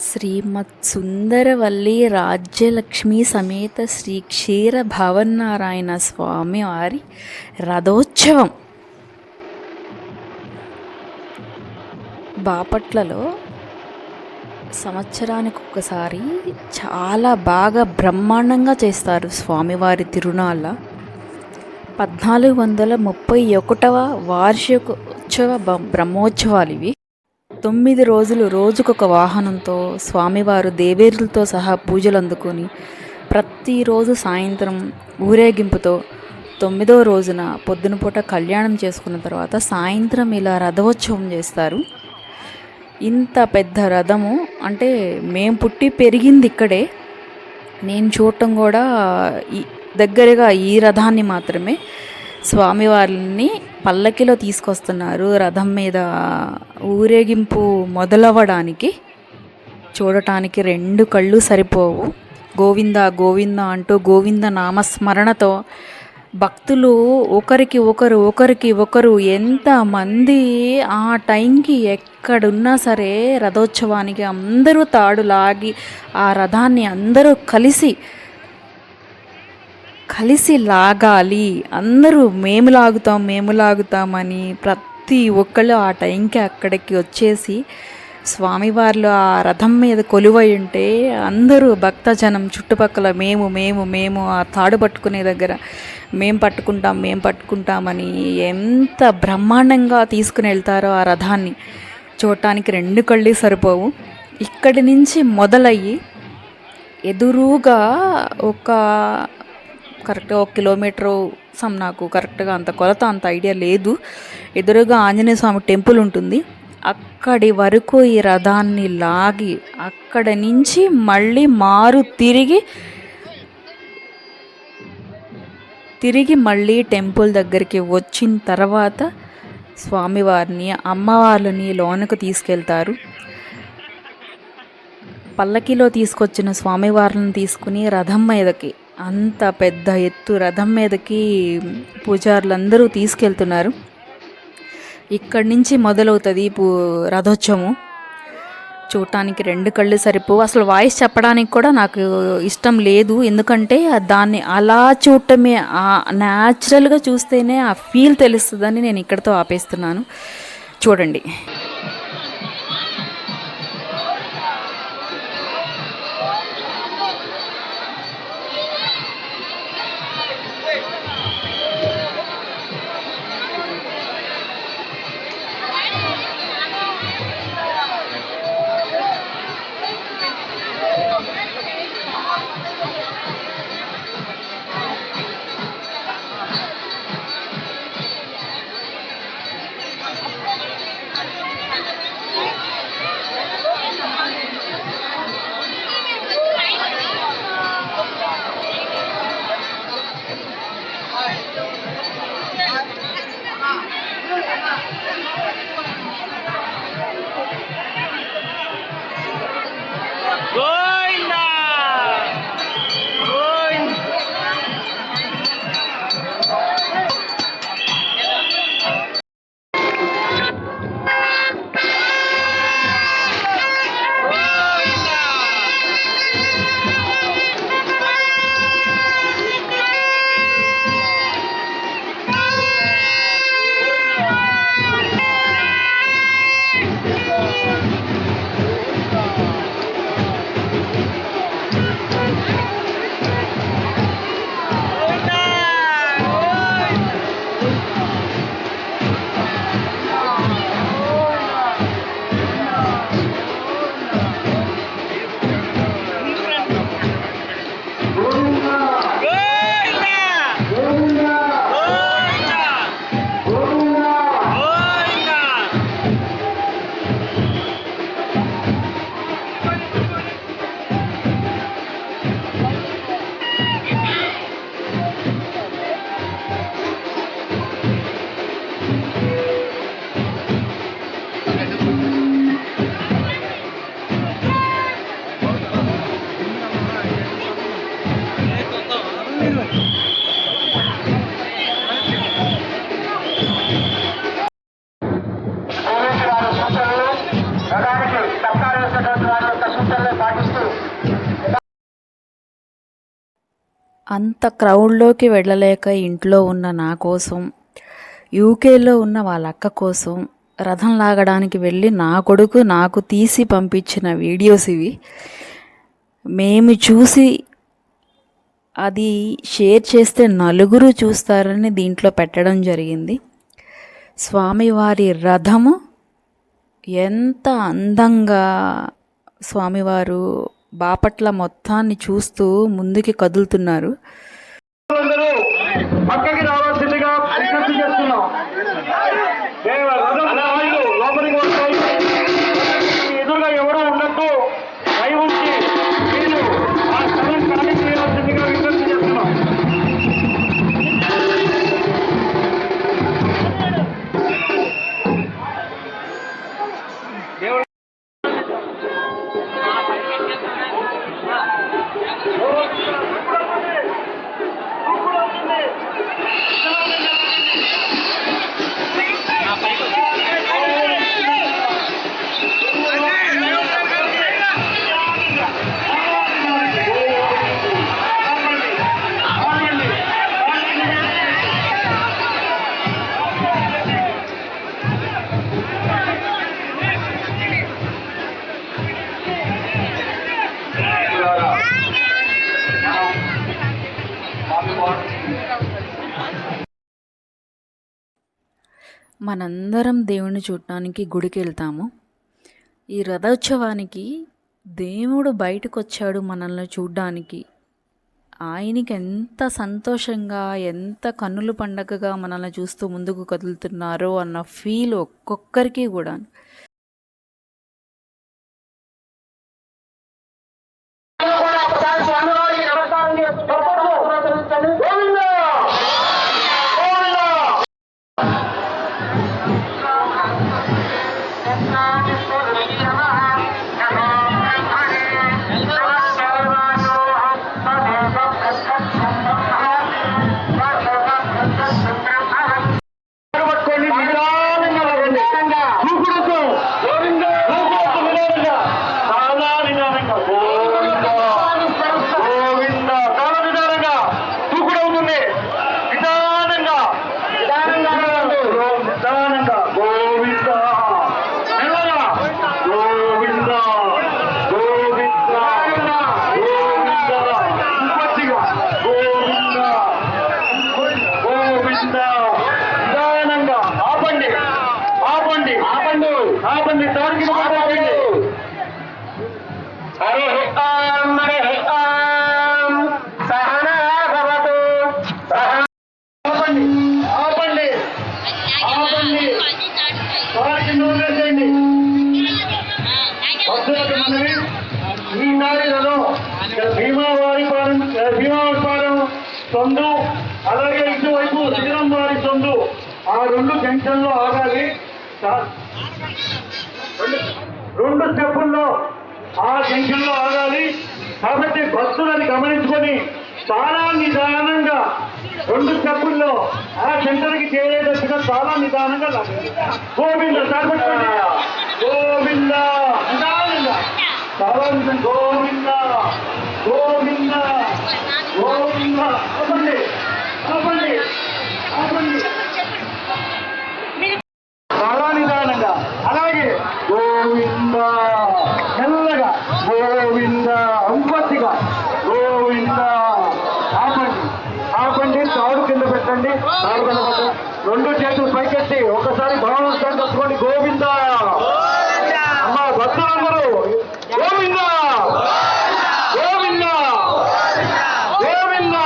శ్రీమత్ సుందరవల్లి రాజ్యలక్ష్మి సమేత శ్రీ క్షీర భవన్నారాయణ స్వామి వారి రథోత్సవం. బాపట్లలో సంవత్సరానికి ఒక్కసారి చాలా బాగా బ్రహ్మాండంగా చేస్తారు స్వామివారి తిరునాళ్ళ. పద్నాలుగు వందల ముప్పై ఒకటవ వార్షికోత్సవ బ్రహ్మోత్సవాలు ఇవి. తొమ్మిది రోజులు రోజుకొక వాహనంతో స్వామివారు దేవేరులతో సహా పూజలు అందుకొని ప్రతిరోజు సాయంత్రం ఊరేగింపుతో తొమ్మిదో రోజున పొద్దున పూట కళ్యాణం చేసుకున్న తర్వాత సాయంత్రం ఇలా రథోత్సవం చేస్తారు. ఇంత పెద్ద రథము అంటే మేము పుట్టి పెరిగింది ఇక్కడే. నేను చూడటం కూడా దగ్గరగా ఈ రథాన్ని మాత్రమే స్వామివారిని పల్లకిలో తీసుకొస్తున్నారు రథం మీద ఊరేగింపు మొదలవ్వడానికి. చూడటానికి రెండు కళ్ళు సరిపోవు. గోవింద గోవింద అంటూ గోవింద నామస్మరణతో భక్తులు ఒకరికి ఒకరు ఒకరికి ఒకరు ఎంతమంది ఆ టైంకి ఎక్కడున్నా సరే రథోత్సవానికి అందరూ తాడు లాగి ఆ రథాన్ని అందరూ కలిసి కలిసి లాగాలి. అందరూ మేము లాగుతాం మేము లాగుతామని ప్రతి ఒక్కళ్ళు ఆ టైంకి అక్కడికి వచ్చేసి స్వామివార్లు ఆ రథం మీద కొలువై ఉంటే అందరూ భక్తజనం చుట్టుపక్కల మేము మేము మేము ఆ తాడు పట్టుకునే దగ్గర మేం పట్టుకుంటాం మేం పట్టుకుంటామని ఎంత బ్రహ్మాండంగా తీసుకుని వెళ్తారో ఆ రథాన్ని. చూడటానికి రెండు కళ్ళు సరిపోవు. ఇక్కడి నుంచి మొదలయ్యి ఎదురుగా ఒక కరెక్ట్గా ఒక కిలోమీటరు సమ్ నాకు కరెక్ట్గా అంత కొలత అంత ఐడియా లేదు. ఎదురుగా ఆంజనేయ స్వామి టెంపుల్ ఉంటుంది. అక్కడి వరకు ఈ రథాన్ని లాగి అక్కడి నుంచి మళ్ళీ మారు తిరిగి తిరిగి మళ్ళీ టెంపుల్ దగ్గరికి వచ్చిన తర్వాత స్వామివారిని అమ్మవార్లని లోనకు తీసుకెళ్తారు. పల్లకిలో తీసుకొచ్చిన స్వామివారిని తీసుకుని రథం మీదకి అంత పెద్ద ఎత్తు రథం మీదకి పూజారులందరూ తీసుకెళ్తున్నారు. ఇక్కడి నుంచి మొదలవుతుంది పూ రథోత్సవం. చూడటానికి రెండు కళ్ళు సరిపోవు. అసలు వాయిస్ చెప్పడానికి కూడా నాకు ఇష్టం లేదు. ఎందుకంటే దాన్ని అలా చూడటమే న్యాచురల్గా చూస్తేనే ఆ ఫీల్ తెలుస్తుందని నేను ఇక్కడితో ఆపేస్తున్నాను. చూడండి. అంత క్రౌడ్లోకి వెళ్ళలేక ఇంట్లో ఉన్న నా కోసం యూకేలో ఉన్న వాళ్ళ అక్క కోసం రథం లాగడానికి వెళ్ళి నా కొడుకు నాకు తీసి పంపించిన వీడియోస్ ఇవి. మేము చూసి అది షేర్ చేస్తే నలుగురు చూస్తారని దీంట్లో పెట్టడం జరిగింది. స్వామివారి రథము ఎంత అందంగా స్వామివారు బాపట్ల మొత్తాన్ని చూస్తూ ముందుకి కదులుతున్నారు. పక్కకి మనందరం దేవుణ్ణి చూడటానికి గుడికి వెళ్తాము ఈ రథోత్సవానికి దేవుడు బయటకు వచ్చాడు మనల్ని చూడ్డానికి. ఆయనకి ఎంత సంతోషంగా ఎంత కన్నుల పండగగా మనల్ని చూస్తూ ముందుకు కదులుతున్నారో అన్న ఫీల్ ఒక్కొక్కరికి కూడా. ఆ రెండు జంక్షన్లో ఆగాలి. రెండు- స్టెప్పుల్లో ఆ జంక్షన్లో ఆగాలి. కాబట్టి భక్తులని గమనించుకొని చాలా నిదానంగా రెండు స్టెప్పుల్లో ఆ సెంటర్కి చేరేటట్టుగా చాలా నిదానంగా గోవింద గోవింద. గోవింద. పెట్టండి రెండు చేతులు పైకెత్తి ఒకసారి భావనస్థానం కట్టుకోండి గోవింద. అమ్మా భక్తులందరూ. గోవింద. గోవింద. గోవింద.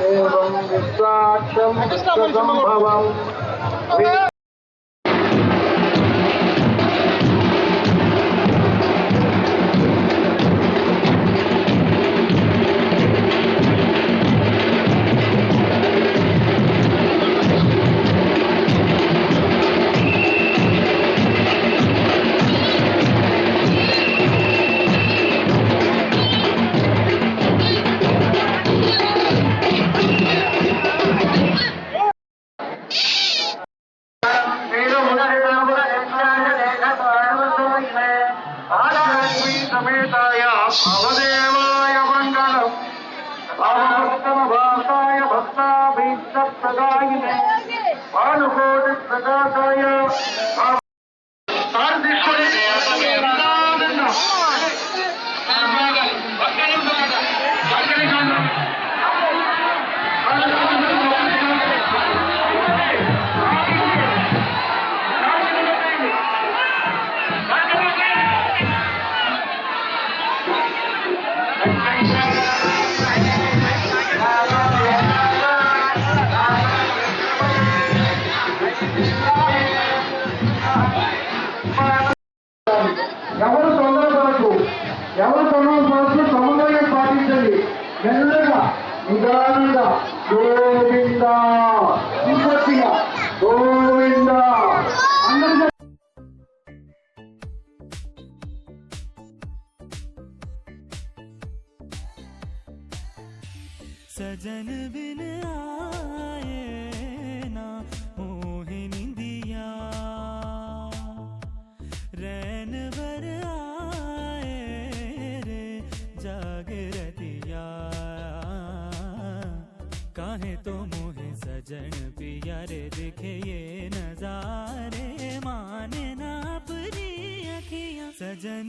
దేవం విశ్వాక్షం విశ్వసంభవం سزائه ونفوذ السداسايا మెల్లగా నిదానంగా గోవింద తిరుపతిగా గోవింద అందరూ सजन बिन आए पिया रे दिखे ये नजारे माने ना अपनी अखियाँ। सजन